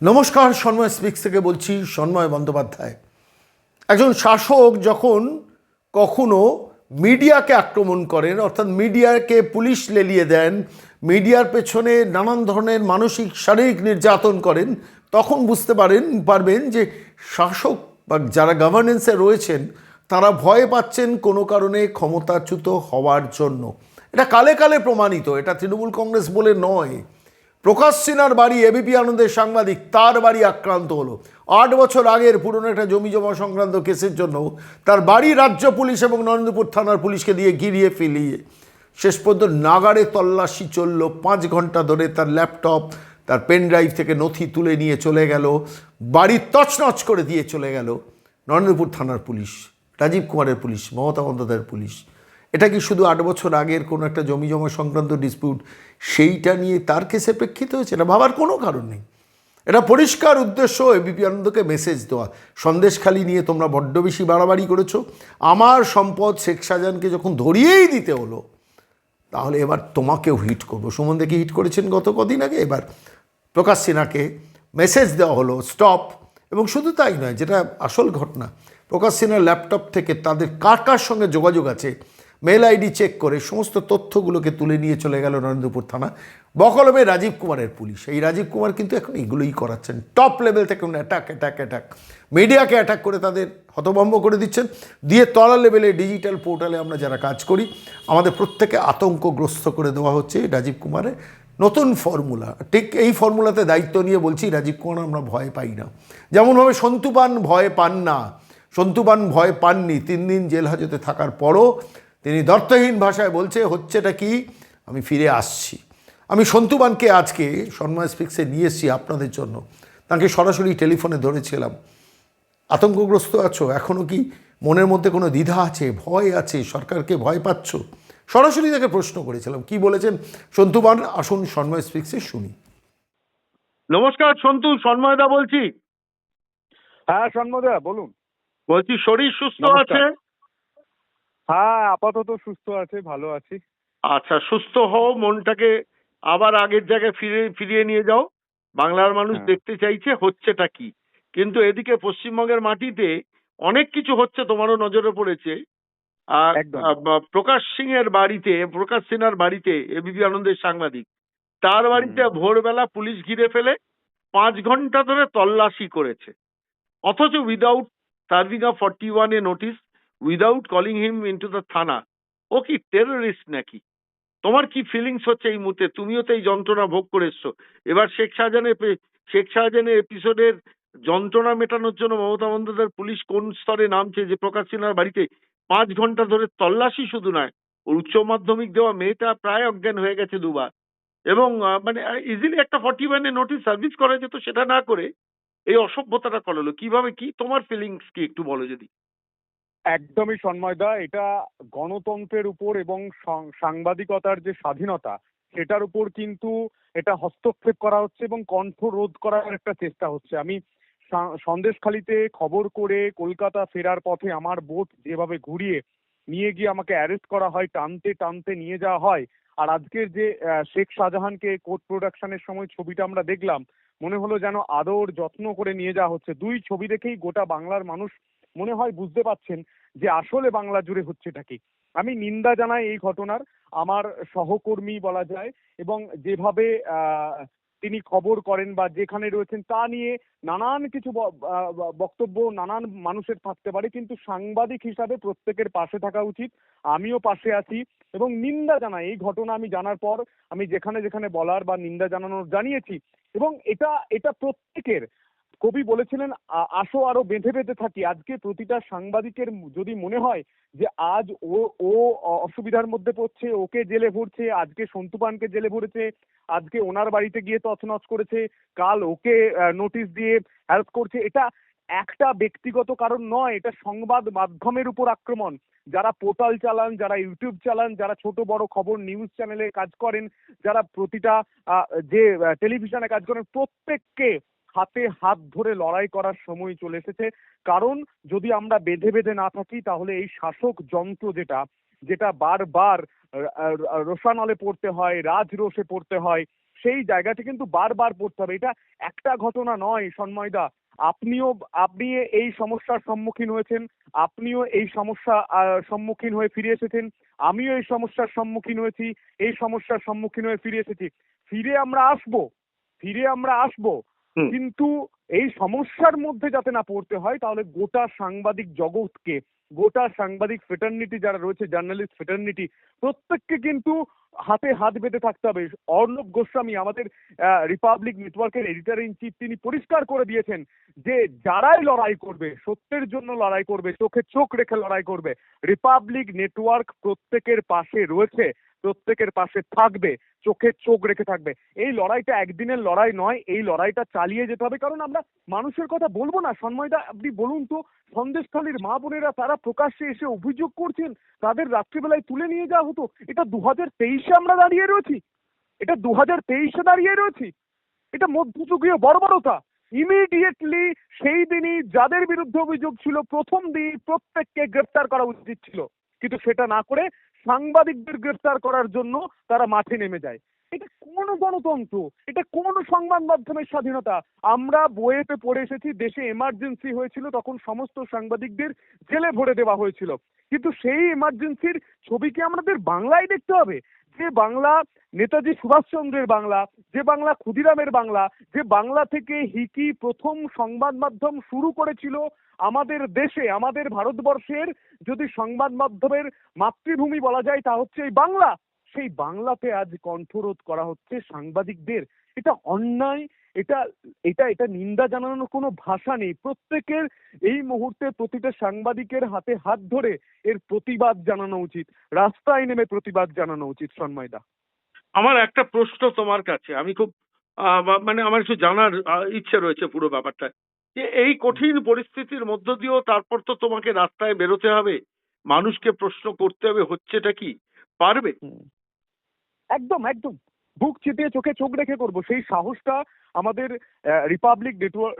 নমস্কার, সন্ময় স্পিক্স থেকে বলছি সন্ময় বন্দ্যোপাধ্যায়। একজন শাসক যখন কখনো মিডিয়াকে আক্রমণ করেন, অর্থাৎ মিডিয়াকে পুলিশ লেলিয়ে দেন, মিডিয়ার পেছনে নানান ধরনের মানসিক, শারীরিক নির্যাতন করেন, তখন বুঝতে পারেন, পারবেন যে শাসক বা যারা গভর্নেন্সে রয়েছেন, তারা ভয় পাচ্ছেন কোনো কারণে ক্ষমতাচ্যুত হওয়ার জন্য। এটা কালে কালে প্রমাণিত, এটা তৃণমূল কংগ্রেস বলে নয়। প্রকাশ সিনহার বাড়ি এবিপি আনন্দের সাংবাদিক, তার বাড়ি আক্রান্ত হলো। আট বছর আগের পুরনো একটা জমি জমা সংক্রান্ত কেসের জন্য তার বাড়ি রাজ্য পুলিশ এবং নরেন্দ্রপুর থানার পুলিশকে দিয়ে গিরিয়ে ফেলিয়ে শেষ পর্যন্ত নাগারে তল্লাশি চলল। পাঁচ ঘণ্টা ধরে তার ল্যাপটপ, তার পেন ড্রাইভ থেকে নথি তুলে নিয়ে চলে গেল। বাড়ি তছনছ করে দিয়ে চলে গেল। নরেন্দ্রপুর থানার পুলিশ, রাজীব কুমারের পুলিশ, মমতা বন্দ্যোপাধ্যায়ের পুলিশ। এটা কি শুধু আট বছর আগের কোনো একটা জমি জমা সংক্রান্ত ডিসপিউট সেইটা নিয়ে তার কেসে প্রেক্ষিত হয়েছে? এটা ভাবার কোনো কারণ নেই। এটা পরিষ্কার উদ্দেশ্য এবিপি আনন্দকে মেসেজ দেওয়া। সন্দেশখালি নিয়ে তোমরা বড্ড বেশি বাড়াবাড়ি করেছ। আমার সম্পদ শেখ শাহজাহানকে যখন ধরিয়েই দিতে হলো, তাহলে এবার তোমাকেও হিট করব। সুমন দেখে হিট করেছেন গত কদিন আগে? এবার প্রকাশ সিনহাকে মেসেজ দেওয়া হলো স্টপ এবং শুধু তাই নয়, যেটা আসল ঘটনা, প্রকাশ সিনহার ল্যাপটপ থেকে তাদের কার কার সঙ্গে যোগাযোগ আছে মেল আইডি চেক করে সমস্ত তথ্যগুলোকে তুলে নিয়ে চলে গেল নরেন্দ্রপুর থানা। বকলমে রাজীব কুমারের পুলিশ। এই রাজীব কুমার কিন্তু এখন এগুলোই করাচ্ছেন। টপ লেভেল থেকে অ্যাটাক অ্যাটাক অ্যাটাক মিডিয়াকে অ্যাটাক করে তাদের হতভম্ব করে দিচ্ছেন। দিয়ে তলা লেভেলে ডিজিটাল পোর্টালে আমরা যারা কাজ করি, আমাদের প্রত্যেকে আতঙ্কগ্রস্ত করে দেওয়া হচ্ছে রাজীব কুমারের নতুন ফর্মুলা ঠিক এই ফর্মুলাতে দায়িত্ব নিয়ে বলছি, রাজীব কুমার আমরা ভয় পাই না। যেমনভাবে সন্তুপান ভয় পান না। সন্তুপান ভয় পাননি, তিন দিন জেল হাজতে থাকার পরও তিনি দর্থহীন ভাষায় বলছে হচ্ছেটা কি? আমি ফিরে আসছি। আমি সন্তুবানকে আজকে সন্ময় স্পিক্সে নিয়ে এসেছি আপনাদের জন্য। তাকে সরাসরি টেলিফোনে ধরেছিলাম। আতঙ্কগ্রস্ত আছো? এখনও কি মনের মধ্যে কোনো দ্বিধা আছে? ভয় আছে? সরকারকে ভয় পাচ্ছ? সরাসরি তাকে প্রশ্ন করেছিলাম। কি বলেছেন? সন্তুবান আসুন সন্ময় স্পিক্সে শুনি। নমস্কার সন্তু সন্ময়দা বলছি। হ্যাঁ সন্মদা বলুন। বলছি শরীর সুস্থ আছে? হ্যাঁ আপাতত সুস্থ আছে ভালো আছি। আচ্ছা সুস্থ হও মনটাকে আবার আগের জায়গায় ফিরে ফিরিয়ে নিয়ে যাও। বাংলার মানুষ হ্যাঁ। দেখতে চাইছে হচ্ছেটা কি। কিন্তু এদিকে পশ্চিমবঙ্গের মাটিতে অনেক কিছু হচ্ছে তোমারও নজরে পড়েছে। আর প্রকাশ সিং এর বাড়িতে প্রকাশ সিনহার বাড়িতে এবিপি আনন্দের সাংবাদিক তার বাড়িতে ভোরবেলা পুলিশ ঘিরে ফেলে পাঁচ ঘণ্টা ধরে তল্লাশি করেছে। অথচ without serving a forty one A notice without calling him into the thana ও কি টেররিস্ট নাকি? তোমার কি ফিলিংস হচ্ছে এই মুহূর্তে? তুমিও তো এই যন্ত্রণা ভোগ করে এসছো। এবার শেখ শাহজাহানের শেখ শাহজাহানের এপিসোডের যন্ত্রণা মেটানোর জন্য মমতা বন্দ্যোপাধ্যায়ের পুলিশ কোন স্তরে নামছে যে প্রকাশ সিনহার বাড়িতে পাঁচ ঘণ্টা ধরে তল্লাশি শুধু নয়, ওর উচ্চ মাধ্যমিক দেওয়া মেয়েটা প্রায় অজ্ঞান হয়ে গেছে দুবার। এবং মানে ইজিলি একটা ফর্টি ওয়ানে নোটিস সার্ভিস করা যেত সেটা না করে এই অসভ্যতাটা করালো। কীভাবে, কি তোমার ফিলিংস কি একটু বলো যদি? একদমই সন্ময়দা এটা গণতন্ত্রের উপর এবং সাংবাদিকতার যে স্বাধীনতা, সেটার উপর কিন্তু এটা হস্তক্ষেপ করা হচ্ছে এবং কণ্ঠ রোধ করার একটা চেষ্টা হচ্ছে। আমি সন্দেশখালিতে খবর করে কলকাতা ফেরার পথে আমার বোট যেভাবে ঘুরিয়ে নিয়ে গিয়ে আমাকে অ্যারেস্ট করা হয়, টানতে টানতে নিয়ে যাওয়া হয়, আর আজকের যে শেখ শাহজাহানকে কোর্ট প্রোডাকশনের সময় ছবিটা আমরা দেখলাম, মনে হলো যেন আদর যত্ন করে নিয়ে যাওয়া হচ্ছে। দুই ছবি দেখেই গোটা বাংলার মানুষ মনে হয় বুঝতে পাচ্ছেন যে আসলে বাংলা জুড়ে হচ্ছেটা কি। আমি নিন্দা জানাই এই ঘটনার, আমার সহকর্মী বলা যায়, এবং যেভাবে তিনি খবর করেন বা যেখানে রয়েছেন তা নিয়ে নানান কিছু বক্তব্য নানান মানুষের থাকতে পারে, কিন্তু সাংবাদিক হিসাবে প্রত্যেকের পাশে থাকা উচিত, আমিও পাশে আছি, এবং নিন্দা জানাই। এই ঘটনা আমি জানার পর আমি যেখানে যেখানে বলার বা নিন্দা জানানোর জানিয়েছি, এবং এটা এটা প্রত্যেকের কবি বলেছিলেন আসো আরও বেঁধে বেঁধে থাকি। আজকে প্রতিটা সাংবাদিকের যদি মনে হয় যে আজ ও ও অসুবিধার মধ্যে পড়ছে, ওকে জেলে ভরছে, আজকে সন্তুপানকে জেলে ভরেছে, আজকে ওনার বাড়িতে গিয়ে তছনছ করেছে, কাল ওকে নোটিশ দিয়ে হ্যারাস করছে, এটা একটা ব্যক্তিগত কারণ নয়, এটা সংবাদ মাধ্যমের উপর আক্রমণ। যারা পোর্টাল চালান, যারা ইউটিউব চালান, যারা ছোট, বড় খবর নিউজ চ্যানেলে কাজ করেন, যারা প্রতিটা যে টেলিভিশনে কাজ করেন, প্রত্যেককে হাতে হাত ধরে লড়াই করার সময় চলে এসেছে। কারণ যদি আমরা বেঁধে বেঁধে না থাকি, তাহলে এই শাসক যন্ত্র যেটা যেটা বারবার রোষানলে পড়তে হয় রাজরোষে পড়তে হয়, সেই জায়গাটি কিন্তু বারবার পড়তে হবে। এটা একটা ঘটনা নয়, সন্ময়দা। আপনিও, আপনি এই সমস্যার সম্মুখীন হয়েছেন, আপনিও এই সমস্যা সম্মুখীন হয়ে ফিরে এসেছেন, আমিও এই সমস্যার সম্মুখীন হয়েছি, এই সমস্যার সম্মুখীন হয়ে ফিরে এসেছি। ফিরে আমরা আসব, ফিরে আমরা আসব। কিন্তু এই সমস্যার মধ্যে যাতে না পড়তে হয়, তাহলে গোটা সাংবাদিক জগৎকে, গোটা সাংবাদিক ফেটার্নিটি যারা রয়েছে জার্নালিস্ট ফেটার্নিটি প্রত্যেককে কিন্তু হাতে হাত বেঁধে থাকতে হবে। অর্ণব গোস্বামী, আমাদের রিপাবলিক নেটওয়ার্কের এডিটর ইন চিফ তিনি পরিষ্কার করে দিয়েছেন যে, যারাই লড়াই করবে, সত্যের জন্য লড়াই করবে, চোখে চোখ রেখে লড়াই করবে রিপাবলিক নেটওয়ার্ক প্রত্যেকের পাশে রয়েছে। প্রত্যেকের পাশে থাকবে, চোখে চোখ রেখে থাকবে। এই লড়াইটা একদিনের লড়াই নয়, এই লড়াইটা চালিয়ে যেতে হবে। কারণ আমরা মানুষের কথা বলব না। সন্ময়দা, আপনি বলুন তো, সন্দেশখালীর মা বোনেরা তারা প্রকাশ্যে এসে অভিযোগ করছেন, তাদের রাত্রিবেলায় তুলে নিয়ে যাওয়া হতো। এটা দু হাজার তেইশে আমরা দাঁড়িয়ে রয়েছি। এটা দু হাজার তেইশে দাঁড়িয়ে রয়েছি। এটা মধ্যযুগীয় বর্বরতা। ইমিডিয়েটলি সেই দিনই যাদের বিরুদ্ধে অভিযোগ ছিল, প্রথম দিন প্রত্যেককে গ্রেফতার করা উচিত ছিল। কিন্তু সেটা না করে সাংবাদিকদের গ্রেফতার করার জন্য তারা মাঠে নেমে যায়। এটা কোন গণতন্ত্র? এটা কোন সংবাদ মাধ্যমের স্বাধীনতা? আমরা বইয়েতে পড়ে এসেছি, দেশে এমার্জেন্সি হয়েছিল, তখন সমস্ত সাংবাদিকদের জেলে ভরে দেওয়া হয়েছিল। কিন্তু সেই এমার্জেন্সির ছবি কি আমাদের বাংলায় দেখতে হবে? যে বাংলা নেতাজি সুভাষচন্দ্রের বাংলা, যে বাংলা ক্ষুদিরামের বাংলা, যে বাংলা থেকে হিকি প্রথম সংবাদ মাধ্যম শুরু করেছিল আমাদের দেশে, আমাদের ভারতবর্ষের যদি সংবাদ মাধ্যমের মাতৃভূমি বলা যায় তা হচ্ছে এই বাংলা। সেই বাংলাতে আজ কণ্ঠরোধ করা হচ্ছে সাংবাদিকদের। এটা অন্যায় এটা এটা এটা নিন্দা জানানোর কোনো ভাষা নেই। প্রত্যেকের এই মুহূর্তে প্রতিটা সাংবাদিকের হাতে হাত ধরে এর প্রতিবাদ জানানো উচিত। রাস্তায় নেমে প্রতিবাদ জানানো উচিত সন্ময়দা আমার একটা প্রশ্ন তোমার কাছে। আমি খুব মানে আমার কিছু জানার ইচ্ছে রয়েছে পুরো ব্যাপারটা যে এই কঠিন পরিস্থিতির মধ্য দিয়েও তারপর তো তোমাকে রাস্তায় বেরোতে হবে। মানুষকে প্রশ্ন করতে হবে হচ্ছেটা কি? পারবে? একদম একদম। বুক চিতিয়ে চোখে চোখ রেখে করব। সেই সাহসটা আমাদের রিপাবলিক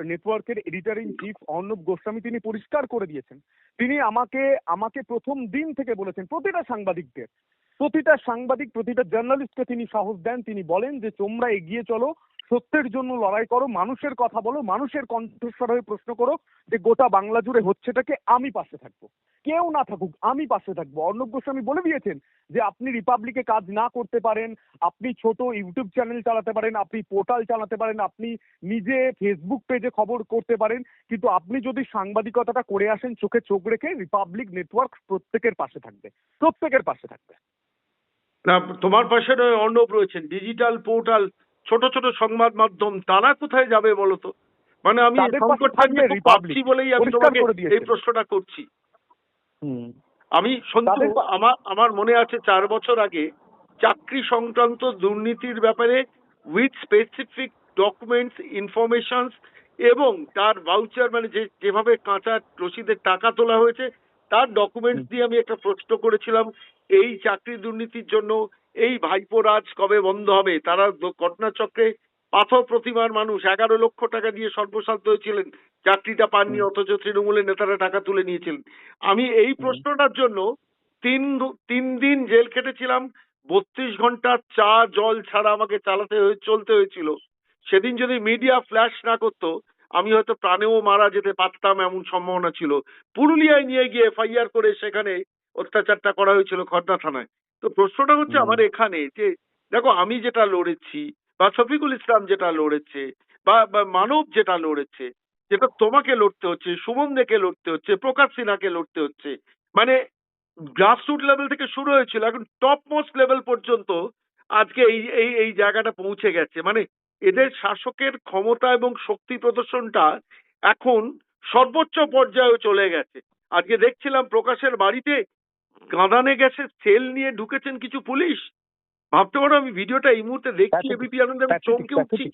নেটওয়ার্কের editor in chief Arnab Goswami তিনি পরিষ্কার করে দিয়েছেন। তিনি আমাকে আমাকে প্রথম দিন থেকে বলেছেন, প্রতিটা সাংবাদিকদের, প্রতিটা সাংবাদিক, প্রতিটা জার্নালিস্টকে তিনি সাহস দেন। তিনি বলেন যে, তোমরা এগিয়ে চলো সত্যের জন্য লড়াই করো, মানুষের কথা বলো, মানুষের কণ্ঠস্বর হয়ে প্রশ্ন করো যে গোটা বাংলা জুড়ে হচ্ছেটাকে আমি পাশে থাকব। কেউ না থাকুক, আমি পাশে থাকব। অর্ণব গোস্বামী বলে দিয়েছেন যে আপনি রিপাবলিকে কাজ না করতে পারেন, আপনি ছোট ইউটিউব চ্যানেল চালাতে পারেন, আপনি পোর্টাল চালাতে পারেন, আপনি নিজে ফেসবুক পেজে খবর করতে পারেন, কিন্তু আপনি যদি সাংবাদিকতাটা করে আসেন, চোখে চোখ রেখে রিপাবলিক নেটওয়ার্ক প্রত্যেকের পাশে থাকবে, প্রত্যেকের পাশে থাকবে। তোমার পাশে অর্ণব রয়েছেন। ডিজিটাল পোর্টাল ছোট ছোট সংবাদ মাধ্যম তারা কোথায় যাবে বলো তো মানে আমি। ভাবছি বলেই আমি তোমাকে এই প্রশ্নটা করছি। আমি সন্তু আমার আমার মনে আছে চার বছর আগে চাকরি সংক্রান্ত দুর্নীতির ব্যাপারে উইথ স্পেসিফিক ডকুমেন্টস ইনফরমেশনস এবং তার ভাউচার মানে যে যেভাবে কাঁচা রসিদের টাকা তোলা হয়েছে তার ডকুমেন্টস দিয়ে আমি একটা প্রশ্ন করেছিলাম এই চাকরি দুর্নীতির জন্য এই ভাইপো রাজ কবে বন্ধ হবে? তারা ঘটনাচক্রে পাথর প্রতিমার মানুষ এগারো লক্ষ টাকা দিয়ে সর্বশান্ত হয়েছিলেন চাকরিটা পাননি অথচ তৃণমূলের নেতারা টাকা তুলে নিয়েছিলেন। আমি এই প্রশ্নটার জন্য তিন তিন দিন জেল কেটেছিলাম বত্রিশ ঘণ্টা চা জল ছাড়া আমাকে চালাতে হয়ে চলতে হয়েছিল। সেদিন যদি মিডিয়া ফ্ল্যাশ না করতো আমি হয়তো প্রাণেও মারা যেতে পারতাম এমন সম্ভাবনা ছিল। পুরুলিয়ায় নিয়ে গিয়ে এফআইআর করে সেখানে অত্যাচারটা করা হয়েছিল খর্দা থানায়। তো প্রশ্নটা হচ্ছে আমার এখানে যে দেখো আমি যেটা লড়েছি বা শফিকুল ইসলাম যেটা লড়েছে বা মানব যেটা লড়েছে যেটা তোমাকে লড়তে হচ্ছে সুমন দেকে লড়তে হচ্ছে প্রকাশ সিনহাকে লড়তে হচ্ছে। মানে গ্রাসরুট লেভেল থেকে শুরু হয়েছিল এখন টপ মোস্ট লেভেল পর্যন্ত আজকে এই এই এই জায়গাটা পৌঁছে গেছে। মানে এদের শাসকের ক্ষমতা এবং শক্তি প্রদর্শনটা এখন সর্বোচ্চ পর্যায়ে চলে গেছে। আজকে দেখছিলাম প্রকাশের বাড়িতে কাঁদানে গ্যাসের সেল নিয়ে ঢুকেছেন কিছু পুলিশ? ভাবতে পারো আমি ভিডিওটা এই মুহূর্তে দেখছি এবিপি আনন্দে আমি চমকে উঠছি।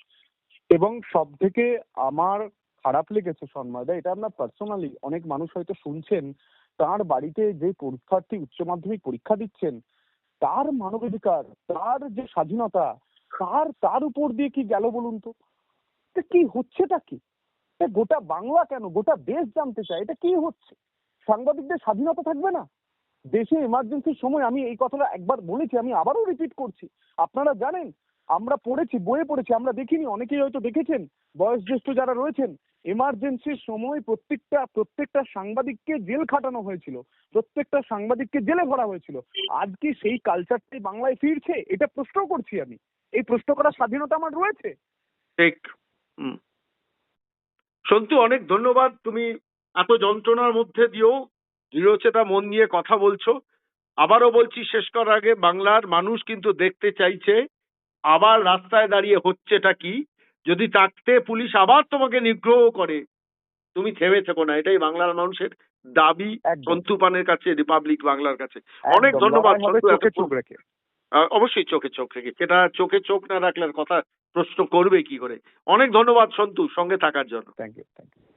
এবং সব থেকে আমার খারাপ লেগেছে সন্ময়দা এটা আপনার পার্সোনালি অনেক মানুষ হয়তো শুনছেন তার বাড়িতে যে পরীক্ষার্থী উচ্চ মাধ্যমিক পরীক্ষা দিচ্ছেন তার মানবাধিকার তার যে স্বাধীনতা তার তার উপর দিয়ে কি গেল বলুন তো? কি হচ্ছেটা কি? গোটা বাংলা কেন? গোটা দেশ জানতে চায় এটা কি হচ্ছে? সাংবাদিকদের স্বাধীনতা থাকবে না? দেশে এমার্জেন্সির সময় আমি এই কথাটা একবার বলেছি, আমি আবারও রিপিট করছি। আপনারা জানেন, আমরা পড়েছি, বইয়ে পড়েছি, আমরা দেখিনি, অনেকেই হয়তো দেখেছেন, বয়োজ্যেষ্ঠ যারা রয়েছেন এমার্জেন্সির সময় প্রত্যেকটা প্রত্যেকটা সাংবাদিককে জেল খাটানো হয়েছিল, প্রত্যেকটা সাংবাদিককে জেলে ভরা হয়েছিল। আজ কি সেই কালচারটাই বাংলায় ফিরছে, এটা প্রশ্ন করছি আমি। এই প্রশ্ন করার স্বাধীনতা আমার রয়েছে। ঠিক। সন্তু, অনেক ধন্যবাদ। তুমি এত যন্ত্রণার মধ্যে দিয়েও দৃঢ়চেতা মন নিয়ে কথা বলছো। আবারও বলছি শেষ করার আগে বাংলার মানুষ কিন্তু দেখতে চাইছে আবার রাস্তায় দাঁড়িয়ে হচ্ছেটা কি? যদি তাকতে পুলিশ আবার তোমাকে নিগ্রহ করে তুমি থেমে থেকো না। এটাই বাংলার মানুষের দাবি একদম। সন্তু পানের কাছে রিপাবলিক বাংলার কাছে। অনেক ধন্যবাদ অবশ্যই চোখে চোখ রেখে। সেটা চোখে চোখ না রাখলে কথা প্রশ্ন করবে কি করে? অনেক ধন্যবাদ সন্তু সঙ্গে থাকার জন্য। Thank you thank you